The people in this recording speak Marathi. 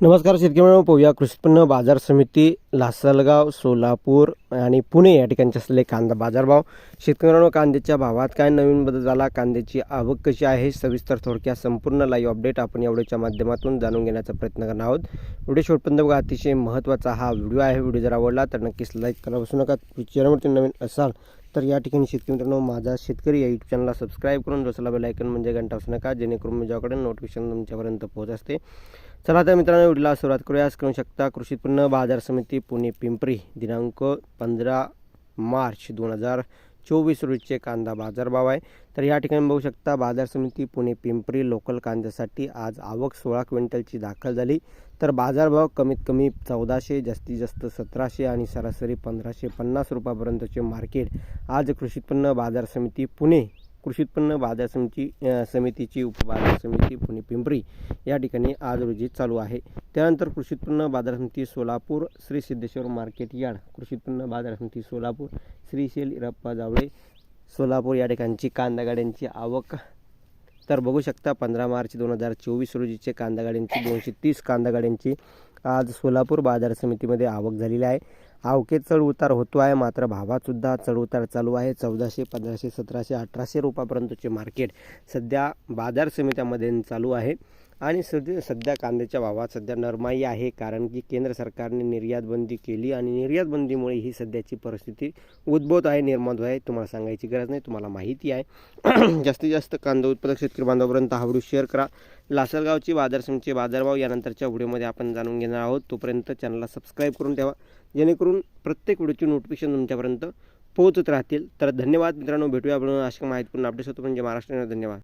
नमस्कार शेतकरी मित्रांनो पाहूया कृषी उत्पन्न बाजार समिती लासलगाव सोलापूर आणि पुणे या ठिकाणचे असलेले कांदा बाजारभाव. शेतकऱ्यांना कांद्याच्या भावात काय नवीन बदल झाला? कांद्याची आवक कशी आहे? सविस्तर थोडक्यात संपूर्ण लाईव्ह अपडेट आपण एवढ्याच्या माध्यमातून जाणून घेण्याचा प्रयत्न करणार आहोत. व्हिडिओ शेवटपर्यंत बघा अतिशय महत्त्वाचा हा व्हिडिओ आहे. व्हिडिओ जर आवडला तर नक्कीच लाईक करा बसू नका. चॅनलवरती नवीन असाल तर या ठिकाणी शेतकरी मित्रांनो माझा शेतकरी या यूट्यूब चॅनलला सबस्क्राईब करून जसला बेल आयकन म्हणजे घंटा असू नका जेणेकरून माझ्याकडे नोटिफिकेशन तुमच्यापर्यंत पोहोच असते. चला तर मित्रांनो व्हिडिओला सुरुवात करूया. करू शकता कृषी उत्पन्न बाजार समिती पुणे पिंपरी दिनांक पंधरा मार्च दोन हजार चोवीस रोजचे कांदा बाजारभाव आहे. तर या ठिकाणी बघू शकता बाजार समिती पुणे पिंपरी लोकल कांद्यासाठी आज आवक सोळा क्विंटलची दाखल झाली. तर बाजारभाव कमीत कमी चौदाशे जास्तीत जास्त सतराशे आणि सरासरी पंधराशे पन्नास रुपयापर्यंतचे मार्केट. आज कृषी उत्पन्न बाजार समिती पुणे कृषी उत्पन्न बाजार समिती समितीची उपबाजार समिती पुणे पिंपरी या ठिकाणी आज रोजी चालू आहे. त्यानंतर कृषी उत्पन्न बाजार समिती सोलापूर श्री सिद्धेश्वर मार्केट यार्ड कृषी उत्पन्न बाजार समिती सोलापूर श्रीशैल इरप्पा जावळे सोलापूर या ठिकाणची कांदा गाड्यांची आवक. तर बघू शकता पंधरा मार्च दोन हजार चोवीस रोजीचे कांदा गाड्यांची दोनशे तीस कांदा गाड्यांची आज सोलापूर बाजार समितीमध्ये आवक झालेली आहे. आवकेत चढउतार होतो आहे. मात्र भावातसुद्धा चढउतार चालू आहे. चौदाशे पंधराशे सतराशे अठराशे रुपयापर्यंतचे मार्केट सध्या बाजार समित्यामध्ये चालू आहे. आणि सध्या सध्या कांद्याच्या भावात सध्या नरमाई आहे. कारण की केंद्र सरकारने निर्यातबंदी केली आणि निर्यातबंदीमुळे ही सध्याची परिस्थिती उद्भवत आहे निर्माण आहे. तुम्हाला सांगायची गरज नाही. तुम्हाला माहिती आहे. जास्तीत जास्त कांदा उत्पादक शेतकरी बांधवापर्यंत हा व्हिडिओ शेअर करा. लासलगावची बाजार समितीचे बाजारभाव यानंतरच्या व्हिडिओमध्ये आपण जाणून घेणार आहोत. तोपर्यंत चॅनलला सबस्क्राईब करून ठेवा. जेणेकरून प्रत्येक व्हिडिओची नोटिफिकेशन तुमच्यापर्यंत पोहोचत राहतील. तर धन्यवाद मित्रांनो. भेटूया आपण अशा माहितीपूर्ण अपडेट्स होतो म्हणजे महाराष्ट्राने धन्यवाद.